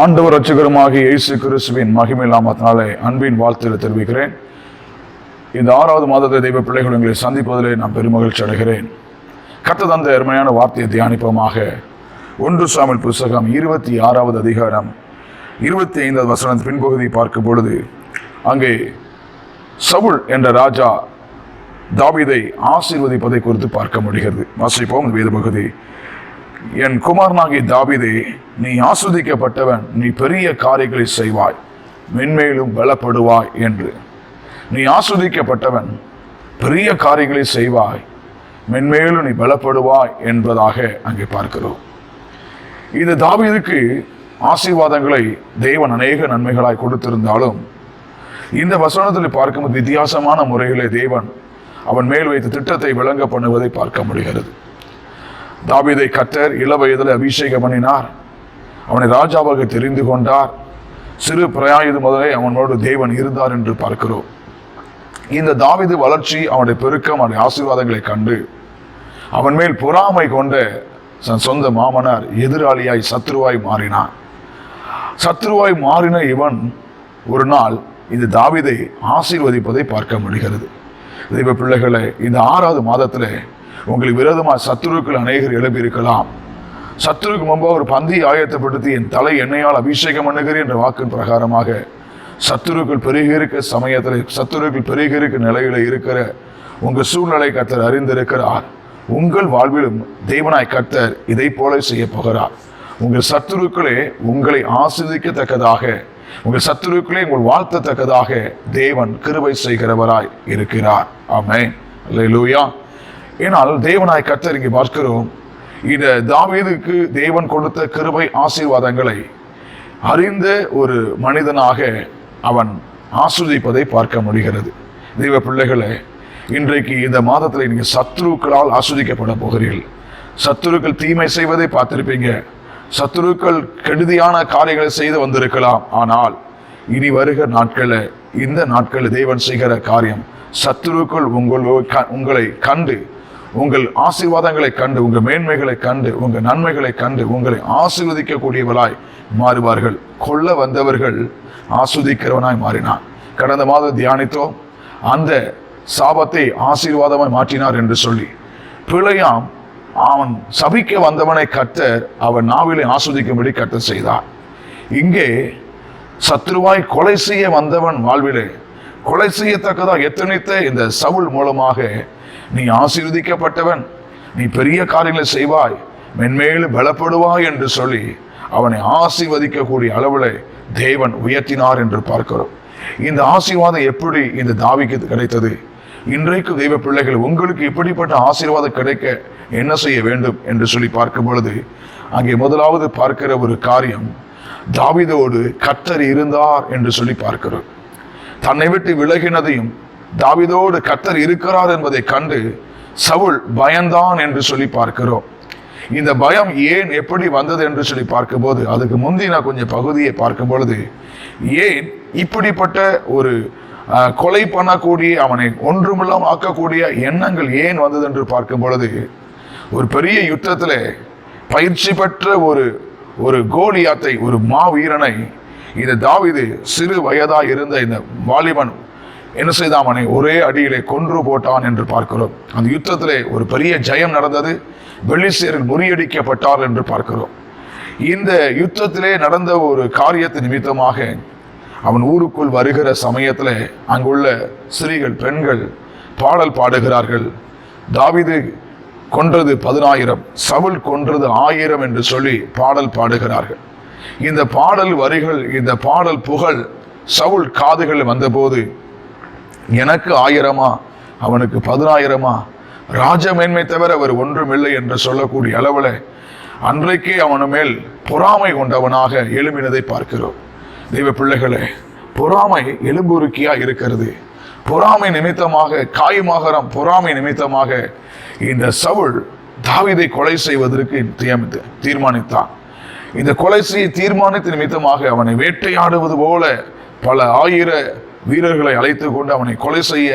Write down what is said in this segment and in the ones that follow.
ஆண்டவர் ரட்சகருமாகிய இயேசு கிறிஸ்துவின் மகிமை அன்பின் வாழ்த்துக்களை தெரிவிக்கிறேன். இந்த ஆறாவது மாதத்தை தெய்வ பிள்ளைகள் உங்களை சந்திப்பதிலே நான் பெருமகிழ்ச்சி அடைகிறேன். கத்த தந்த அருமையான வார்த்தையை தியானிப்போமாக. ஒன்று சாமில் புஸ்தகம் இருபத்தி ஆறாவது அதிகாரம் இருபத்தி ஐந்தாவது வசனத்தின் பின்பகுதியை பார்க்கும் பொழுது அங்கே சவுல் என்ற ராஜா தாவிதை ஆசீர்வதிப்பதை குறித்து பார்க்க முடிகிறது. வாசிப்போம் வேத பகுதி. என் குமாரனாகிய தாவிதே நீ ஆஸ்வதிக்கப்பட்டவன் நீ பெரிய காரியங்களை செய்வாய் மென்மேலும் பலப்படுவாய் என்று. நீ ஆஸ்வதிக்கப்பட்டவன் பெரிய காரியங்களை செய்வாய் மென்மேலும் நீ பலப்படுவாய் என்பதாக அங்கே பார்க்கிறோம். இந்த தாவிதுக்கு ஆசீர்வாதங்களை தேவன் அநேக நன்மைகளாய் கொடுத்திருந்தாலும் இந்த வசனத்தில் பார்க்கும்போது வித்தியாசமான முறையிலே தேவன் அவன் மேல் வைத்த திட்டத்தை விளங்க பண்ணுவதை பார்க்க முடிகிறது. தாவிதை கத்தர் இள வயதில் அபிஷேகம் பண்ணினார். அவனை ராஜாவாக தெரிந்து கொண்டார். சிறு பிரயாயுது முதலே அவனோடு தேவன் இருந்தார் என்று பார்க்கிறோம். இந்த தாவிது வளர்ச்சி அவனுடைய பெருக்கம் அவனுடைய ஆசீர்வாதங்களை கண்டு அவன் மேல் பொறாமை கொண்ட தன் சொந்த மாமனார் எதிராளியாய் சத்ருவாய் மாறினான். சத்ருவாய் மாறின இவன் ஒரு நாள் இந்த தாவிதை ஆசீர்வதிப்பதை பார்க்க முடிகிறது. தெய்வ பிள்ளைகளை இந்த ஆறாவது மாதத்தில் உங்களுக்கு விரோதமாக சத்துருக்கள் அநேகர் எழுப்பியிருக்கலாம். சத்துருக்கு முன்பாக ஒரு பந்தி ஆயத்தப்படுத்தி என் தலை எண்ணெயால் அபிஷேகம் பண்ணுகிறேன் என்ற வாக்கின் பிரகாரமாக சத்துருக்கள் பெருகி இருக்க சமயத்தில் சத்துருக்கள் பெருகி இருக்க நிலையில் இருக்கிற உங்கள் சூழ்நிலை கத்தர் அறிந்திருக்கிறார். உங்கள் வாழ்விலும் தேவனாய் கத்தர் இதை போல செய்ய போகிறார். உங்கள் சத்துருக்களே உங்களை ஆசிரிக்கத்தக்கதாக உங்கள் சத்துருக்களே உங்கள் வாழ்த்தத்தக்கதாக தேவன் கிருபை செய்கிறவராய் இருக்கிறார். ஆமே லூயா ஏனால் தேவனாய் கத்தர் இங்கே பார்க்கிறோம். இந்த தாவீதுக்கு தேவன் கொடுத்த கிருபை ஆசீர்வாதங்களை அறிந்த ஒரு மனிதனாக அவன் ஆஸ்வதிப்பதை பார்க்க முடிகிறது. தெய்வ பிள்ளைகளை இன்றைக்கு இந்த மாதத்தில் நீங்கள் சத்ருக்களால் ஆஸ்வதிக்கப்பட போகிறீர்கள். சத்துருக்கள் தீமை செய்வதை பார்த்திருப்பீங்க. சத்துருக்கள் கெடுதியான காரியங்களை செய்து வந்திருக்கலாம். ஆனால் இனி வருகிற நாட்களில் இந்த நாட்களில் தேவன் செய்கிற காரியம் சத்துருக்கள் உங்களோ க- உங்களை கண்டு உங்கள் ஆசீர்வாதங்களை கண்டு உங்கள் மேன்மைகளை கண்டு உங்கள் நன்மைகளை கண்டு உங்களை ஆசீர்வதிக்கக்கூடியவளாய் மாறுவார்கள். கொல்ல வந்தவர்கள் ஆஸ்வதிக்கிறவனாய் மாறினான். கடந்த மாதம் தியானித்தோம். அந்த சாபத்தை ஆசீர்வாதமாய் மாற்றினார் என்று சொல்லி பிழையாம். அவன் சபிக்க வந்தவனை கத்தர் அவன் நாவிலை ஆஸ்வதிக்கும்படி கத்தர் செய்தார். இங்கே சத்ருவாய் கொலை செய்ய வந்தவன் வாழ்விலே கொலை செய்யத்தக்கதாக எத்தனைத்த இந்த சவுல் மூலமாக நீ ஆசீர்வதிக்கப்பட்டவன். நீ பெரிய காரியங்களை செய்வாய். மென்மேலும் பலப்படுவாய் என்று சொல்லி அவனை ஆசீர்வதிக்கக்கூடிய அளவில் தேவன் உயர்த்தினார் என்று பார்க்கிறோம். இந்த ஆசீர்வாதம் எப்படி இந்த தாவிக்கு கிடைத்தது? இன்றைக்கு தெய்வ பிள்ளைகள் உங்களுக்கு இப்படிப்பட்ட ஆசீர்வாதம் கிடைக்க என்ன செய்ய வேண்டும் என்று சொல்லி பார்க்கும் பொழுது அங்கே முதலாவது பார்க்கிற ஒரு காரியம் தாவிதோடு கத்தர் இருந்தார் என்று சொல்லி பார்க்கிறோம். தன்னை விட்டு விலகினதையும் தாவிதோடு கத்தர் இருக்கிறார் என்பதை கண்டு சவுல் பயந்தான் என்று சொல்லி பார்க்கிறோம். இந்த பயம் ஏன் எப்படி வந்தது என்று சொல்லி பார்க்கும்போது அதுக்கு முந்தி நான் கொஞ்சம் பகுதியை பார்க்கும் பொழுது ஏன் இப்படிப்பட்ட ஒரு கொலை பண்ணக்கூடிய அவனை ஒன்றுமில்லாம ஆக்கக்கூடிய எண்ணங்கள் ஏன் வந்தது என்று பார்க்கும் பொழுது ஒரு பெரிய யுத்தத்தில் பயிற்சி பெற்ற ஒரு ஒரு கோலியாத்தை ஒரு மாவீரனை இந்த தாவிது சிறு வயதாக இருந்த இந்த வாலிபன் என்ன செய்தான் அவனை ஒரே அடியிலே கொன்று போட்டான் என்று பார்க்கிறோம். அந்த யுத்தத்திலே ஒரு பெரிய ஜெயம் நடந்தது. வெள்ளிசேரில் முறியடிக்கப்பட்டார் என்று பார்க்கிறோம். இந்த யுத்தத்திலே நடந்த ஒரு காரியத்தை நிமித்தமாக அவன் ஊருக்குள் வருகிற சமயத்தில் அங்குள்ள ஸ்திரீகள் பெண்கள் பாடல் பாடுகிறார்கள். தாவிது கொன்றது பதினாயிரம் சவுல் கொன்றது ஆயிரம் என்று சொல்லி பாடல் பாடுகிறார்கள். இந்த பாடல் வரிகள் இந்த பாடல் புகழ் சவுல் காதுகள் வந்தபோது எனக்கு ஆயிரமா? அவனுக்கு பதினாயிரமா? ராஜமேன்மை தவிர அவர் ஒன்றுமில்லை என்று சொல்லக்கூடிய அளவில் அன்றைக்கே அவனு மேல் பொறாமை கொண்டவனாக எழும்பினதை பார்க்கிறோம். தெய்வ பிள்ளைகளே பொறாமை எலும்புருக்கியா இருக்கிறது? பொறாமை நிமித்தமாக காய்மகரம் பொறாமை நிமித்தமாக இந்த சவுள் தாவிதை கொலை செய்வதற்கு தியமித்து தீர்மானித்தான். இந்த கொலை செய்ய தீர்மானித்த நிமித்தமாக அவனை வேட்டையாடுவது போல பல ஆயிர வீரர்களை அழைத்து கொண்டு அவனை கொலை செய்ய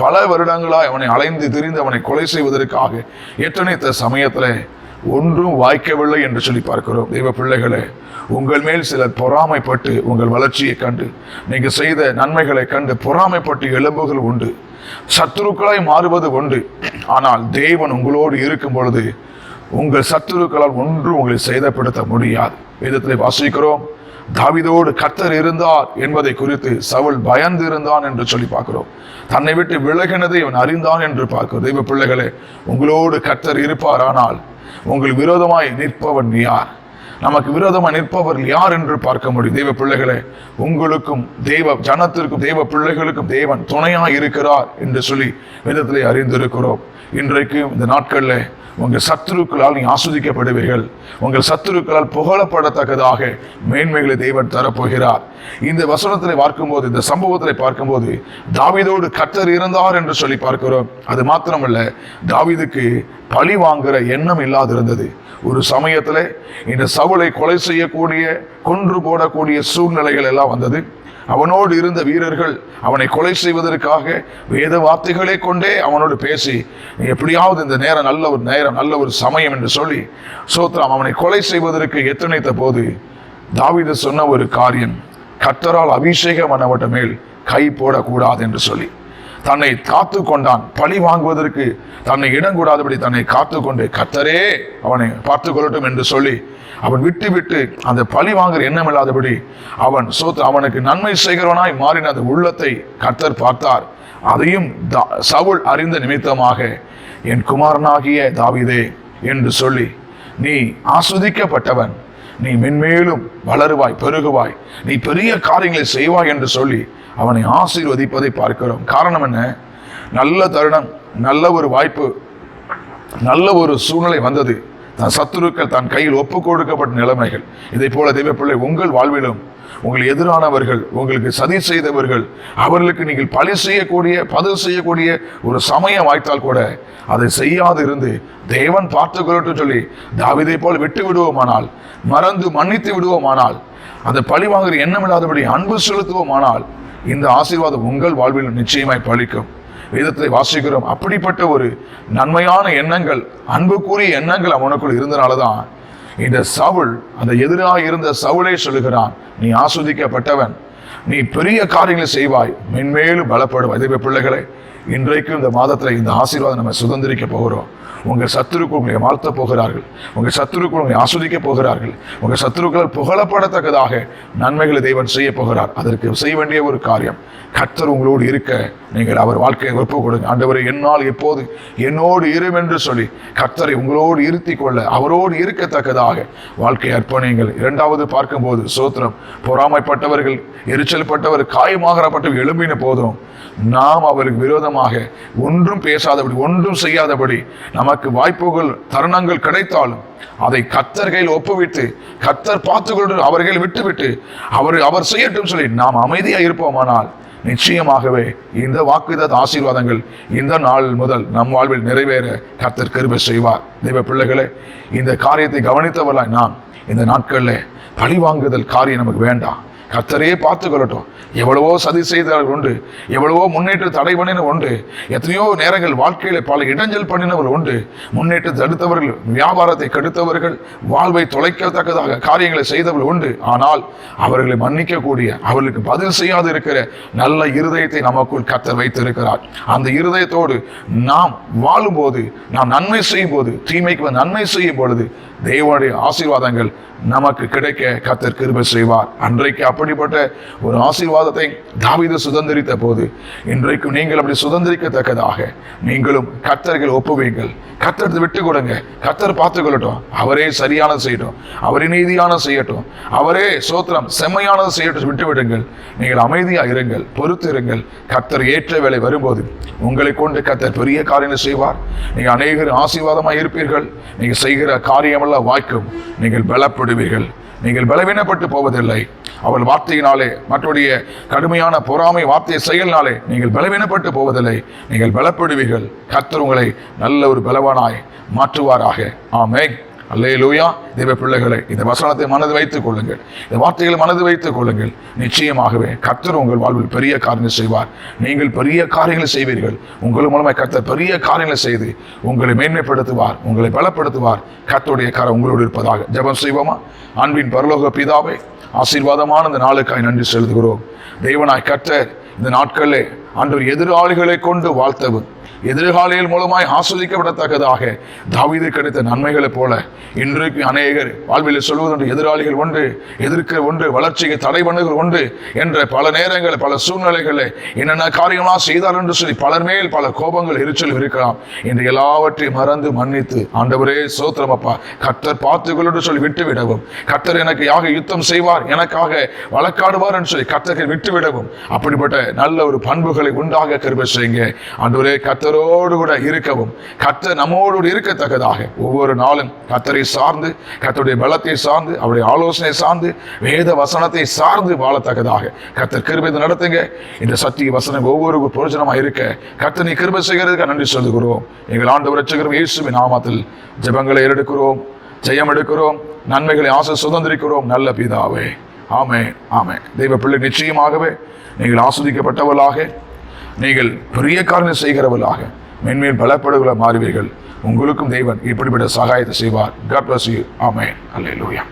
பல வருடங்களாய் அவனை அலைந்து திரிந்து அவனை கொலை செய்வதற்காக எத்தனைத்த சமயத்தில் ஒன்றும் வாய்க்கவில்லை என்று சொல்லி பார்க்கிறோம். தெய்வ பிள்ளைகளே உங்கள் மேல் சிலர் பொறாமைப்பட்டு உங்கள் வளர்ச்சியை கண்டு நீங்கள் செய்த நன்மைகளை கண்டு பொறாமைப்பட்டு எலும்புகள் உண்டு சத்துருக்களாய் மாறுவது உண்டு. ஆனால் தேவன் உங்களோடு இருக்கும் பொழுது உங்கள் சத்துருக்களால் ஒன்றும் உங்களை சேதப்படுத்த முடியாது. வேதத்திலே வாசிக்கிறோம் தாவிதோடு கர்த்தர் இருந்தார் என்பதை குறித்து சவுல் பயந்து இருந்தான் என்று சொல்லி பார்க்கிறோம். தன்னை விட்டு விலகினதை அவன் அறிந்தான் என்று பார்க்கிறோம். தெய்வ பிள்ளைகளே உங்களோடு கர்த்தர் இருப்பாரானால் உங்கள் விரோதமாய் நிற்பவன் யார்? நமக்கு விரோதமாக நிற்பவர் யார் என்று பார்க்க முடியும். தெய்வ பிள்ளைகளே உங்களுக்கும் தெய்வ ஜனத்திற்கும் தெய்வ பிள்ளைகளுக்கும் தேவன் துணையாக இருக்கிறார் என்று சொல்லி விதத்திலே அறிந்திருக்கிறோம். இன்றைக்கு இந்த நாட்களில் உங்கள் சத்துருக்களால் நீ ஆஸ்வதிக்கப்படுவீர்கள். உங்கள் சத்துருக்களால் புகழப்படத்தக்கதாக மேன்மைகளை தேவன் தரப்போகிறார். இந்த வசனத்தில் பார்க்கும்போது இந்த சம்பவத்தில் பார்க்கும்போது தாவிதோடு கத்தர் இருந்தார் என்று சொல்லி பார்க்கிறோம். அது மாத்திரமல்ல தாவிதுக்கு பழி வாங்குற எண்ணம் இல்லாதிருந்தது. ஒரு சமயத்தில் இந்த சவுளை கொலை செய்யக்கூடிய கொன்று போடக்கூடிய சூழ்நிலைகள் எல்லாம் வந்தது. அவனோடு இருந்த வீரர்கள் அவனை கொலை செய்வதற்காக வேத வார்த்தைகளை கொண்டே அவனோடு பேசி எப்படியாவது இந்த நேரம் நல்ல ஒரு நேரம் நல்ல ஒரு சமயம் என்று சொல்லி சோத்ராம் அவனை கொலை செய்வதற்கு எத்தனைத்த போது தாவித சொன்ன ஒரு காரியம் கர்த்தரால் அபிஷேகம் பண்ணப்பட்ட மேல் கை போடக்கூடாது என்று சொல்லி. தன்னை காத்து கொண்டான். பழி வாங்குவதற்கு தன்னை இடங்கூடாதபடி தன்னை காத்து கொண்டு கத்தரே அவனை பார்த்து கொள்ளட்டும் என்று சொல்லி அவன் விட்டு விட்டு அந்த பழி வாங்குற எண்ணம் இல்லாதபடி அவன் சோத்து அவனுக்கு நன்மை செய்கிறவனாய் மாறின அந்த உள்ளத்தை கத்தர் பார்த்தார். அதையும் தா- சவுல் அறிந்த நிமித்தமாக என் குமாரனாகிய தாவிதே என்று சொல்லி நீ ஆஸ்வதிக்கப்பட்டவன். நீ மென்மேலும் வளருவாய் பெருகுவாய். நீ பெரிய காரியங்களை செய்வாய் என்று சொல்லி அவனை ஆசீர்வதிப்பதை பார்க்கிறோம். காரணம் என்ன? நல்ல தருணம் நல்ல ஒரு வாய்ப்பு நல்ல ஒரு சூழ்நிலை வந்தது. தன் சத்துருக்கள் தன் கையில் ஒப்புக் கொடுக்கப்பட்ட நிலைமைகள். இதை போல தெய்வப்பிள்ளை உங்கள் வாழ்விலும் உங்கள் எதிரானவர்கள் உங்களுக்கு சதி செய்தவர்கள் அவர்களுக்கு நீங்கள் பழி செய்யக்கூடிய பதில் செய்யக்கூடிய ஒரு சமயம் வாய்த்தால் கூட அதை செய்யாது இருந்து தேவன் பார்த்து கொள்ளட்டும் சொல்லி தாவிதை போல் விட்டு விடுவோமானால் மறந்து மன்னித்து விடுவோமானால் அந்த பழி வாங்குற எண்ணம் இல்லாதபடி அன்பு செலுத்துவோமானால் இந்த ஆசீர்வாதம் உங்கள் வாழ்வில் நிச்சயமாய் பழிக்கும். வேதத்தை வாசிக்கிறோம். அப்படிப்பட்ட ஒரு நன்மையான எண்ணங்கள் அன்புக்குரிய எண்ணங்கள் அவனுக்குள் இருந்தனால தான் இந்த சவுள் அந்த எதிராக இருந்த சவுளே சொல்லுகிறான் நீ ஆஸ்வதிக்கப்பட்டவன். நீ பெரிய காரியங்களை செய்வாய். மென்மேலும் பலப்படுவாய். தெய்வ பிள்ளைகளை இன்றைக்கும் இந்த மாதத்தில் இந்த ஆசீர்வாதம் நம்ம சுதந்திரிக்க போகிறோம். உங்கள் சத்துருக்கள் உங்களை வாழ்த்த போகிறார்கள். உங்கள் சத்துருக்கள் உங்களை ஆஸ்வதிக்க போகிறார்கள். உங்கள் சத்துருக்கள் புகழப்படத்தக்கதாக நன்மைகளை தெய்வன் செய்ய போகிறார். அதற்கு செய்ய வேண்டிய ஒரு காரியம் கர்த்தர் உங்களோடு இருக்க நீங்கள் அவர் வாழ்க்கையை ஒப்பு கொடுங்க. ஆண்டவரை என்னால் எப்போது என்னோடு இரும் என்று சொல்லி கர்த்தரை உங்களோடு இருத்தி கொள்ள அவரோடு இருக்கத்தக்கதாக வாழ்க்கையை அர்ப்பணியுங்கள். இரண்டாவது பார்க்கும்போது சோத்திரம் பொறாமைப்பட்டவர்கள் எரிச்சல் பட்டவர் காயமாகப்பட்டவர் எழும்பின போதும் நாம் அவருக்கு விரோதம் விரோதமாக ஒன்றும் பேசாதபடி ஒன்றும் செய்யாதபடி நமக்கு வாய்ப்புகள் தருணங்கள் கிடைத்தாலும் அதை கத்தர்கள் ஒப்புவிட்டு ஒப்புவித்து கத்தர் பார்த்துக்கொண்டு அவர்கள் விட்டுவிட்டு அவர் அவர் செய்யட்டும் சொல்லி நாம் அமைதியா இருப்போமானால் நிச்சயமாகவே இந்த வாக்குதத் ஆசீர்வாதங்கள் இந்த நாள் முதல் நம் வாழ்வில் நிறைவேற கர்த்தர் கிருபை செய்வார். தெய்வ பிள்ளைகளே இந்த காரியத்தை கவனித்தவர்களாய் நாம் இந்த நாட்களில் பழி வாங்குதல் காரியம் நமக்கு வேண்டாம். கத்தரையே பார்த்து கொள்ளட்டும். எவ்வளவோ சதி செய்தவர்கள் உண்டு. எவ்வளவோ முன்னேற்ற தடை பண்ணின உண்டு. எத்தனையோ நேரங்கள் வாழ்க்கையில் பல இடைஞ்சல் பண்ணினவர் உண்டு. முன்னேற்ற தடுத்தவர்கள் வியாபாரத்தை கெடுத்தவர்கள் வாழ்வை தொலைக்கத்தக்கதாக காரியங்களை செய்தவர்கள் உண்டு. ஆனால் அவர்களை மன்னிக்கக்கூடிய அவர்களுக்கு பதில் செய்யாது இருக்கிற நல்ல இருதயத்தை நமக்குள் கத்த வைத்திருக்கிறார். அந்த இருதயத்தோடு நாம் வாழும்போது நாம் நன்மை செய்யும் போது தீமைக்கு நன்மை செய்யும் பொழுது தேவனுடைய ஆசீர்வாதங்கள் நமக்கு கிடைக்க கத்தர் கிருபை செய்வார். அன்றைக்கு அப்படிப்பட்ட ஒரு ஆசீர்வாதத்தை தாவித சுதந்திரித்த போது இன்றைக்கும் நீங்கள் அப்படி சுதந்திரிக்கத்தக்கதாக நீங்களும் கத்தர்கள் ஒப்புவீங்கள் கத்தர் விட்டு கொடுங்க. கத்தர் பார்த்து கொள்ளட்டும் அவரே சரியான செய்யட்டும். அவரே நீதியான செய்யட்டும். அவரே சோத்திரம் செம்மையானது செய்யட்டும் விட்டு விடுங்கள் நீங்கள் அமைதியாக இருங்கள். பொறுத்து இருங்கள். கத்தர் ஏற்ற வேலை வரும்போது உங்களை கொண்டு கத்தர் பெரிய காரியங்களை செய்வார். நீங்கள் அநேகர் ஆசீர்வாதமாக இருப்பீர்கள். நீங்கள் செய்கிற காரியம் காரியமெல்லாம் வாய்க்கும் நீங்கள் பலப்படுவீர்கள். நீங்கள் பலவீனப்பட்டு போவதில்லை. அவள் வார்த்தையினாலே மற்றொடைய கடுமையான பொறாமை வார்த்தை செயல்னாலே நீங்கள் பலவீனப்பட்டு போவதில்லை. நீங்கள் பலப்படுவீர்கள். கத்தர் உங்களை நல்ல ஒரு பலவானாய் மாற்றுவாராக. அல்லே லூயா தெய்வ பிள்ளைகளை இந்த வசனத்தை மனது வைத்துக் கொள்ளுங்கள். இந்த வார்த்தைகளை மனது வைத்துக் கொள்ளுங்கள். நிச்சயமாகவே கர்த்தர் உங்கள் வாழ்வில் பெரிய காரியங்கள் செய்வார். நீங்கள் பெரிய காரியங்களை செய்வீர்கள். உங்கள் மூலமாக கர்த்தர் பெரிய காரியங்களை செய்து உங்களை மேன்மைப்படுத்துவார் உங்களை பலப்படுத்துவார். கர்த்தருடைய கரம் உங்களோடு இருப்பதாக ஜபம் செய்வோமா? அன்பின் பரலோக பிதாவை ஆசீர்வாதமான இந்த நாளுக்காய் நன்றி செலுத்துகிறோம். தெய்வனாய் கர்த்தர் இந்த நாட்களில் அன்று எதிராளிகளை கொண்டு வாழ்த்தவும். எதிர்காலிகள் மூலமாய் ஆஸ்வதிக்கப்படத்தக்கதாக தாவீது கிடைத்த நன்மைகளைப் போல இன்றைக்கு அநேகர் வாழ்வில் சொல்வதொன்று எதிராளிகள் ஒன்று எதிர்க்க ஒன்று வளர்ச்சிக்கு தடை பண்ணுகிற ஒன்று என்ற பல நேரங்கள் பல சூழ்நிலைகளில் என்னென்ன காரியங்களா செய்தார் என்று சொல்லி பலர் மேல் பல கோபங்கள் எரிச்சல் இருக்கலாம் என்று எல்லாவற்றையும் மறந்து மன்னித்து ஆண்டவரே சோத்திரமப்பா கர்த்தர் பார்த்துக்கொள் என்று சொல்லி விட்டுவிடவும் கர்த்தர் எனக்கு யாக யுத்தம் செய்வார் எனக்காக வழக்காடுவார் என்று சொல்லி கர்த்தர்கள் விட்டுவிடவும் அப்படிப்பட்ட நல்ல ஒரு பண்புகளை உண்டாக கருப செய்யுங்க. ஆண்டவரே கர்த்தரோடு கூட இருக்கவும் கர்த்தர் நம்மோடு இருக்கத்தக்கதாக. ஒவ்வொரு நாளும் கர்த்தரை சார்ந்து கர்த்தருடைய பலத்தை சார்ந்து அவருடைய ஆலோசனை சார்ந்து வேத வசனத்தை சார்ந்து வாழத்தக்கதாக. கர்த்தர் கிருபை நடத்துங்க. இந்த சத்திய வசனம் ஒவ்வொரு பிரயோஜனமாக இருக்க. கத்தனை நீ கிருபை செய்கிறதுக்கு நன்றி சொல்லுகிறோம். எங்கள் ஆண்டு ரட்சகரும் இயேசுவின் நாமத்தில் ஜெபங்களை ஏறெடுக்கிறோம் ஜெயம் எடுக்கிறோம் நன்மைகளை ஆசை சுதந்திரிக்கிறோம். நல்ல பிதாவே. ஆமே ஆமே தெய்வ பிள்ளை நிச்சயமாகவே நீங்கள் ஆஸ்வதிக்கப்பட்டவர்களாக. நீங்கள் பெரிய காரணம் செய்கிறவர்களாக மென்மேல் பலப்படுகளை மாறுவீர்கள். உங்களுக்கும் தெய்வன் இப்படிப்பட்ட சகாயத்தை செய்வார். காட் பிளஸ் யூ ஆமே அல்லேலூயா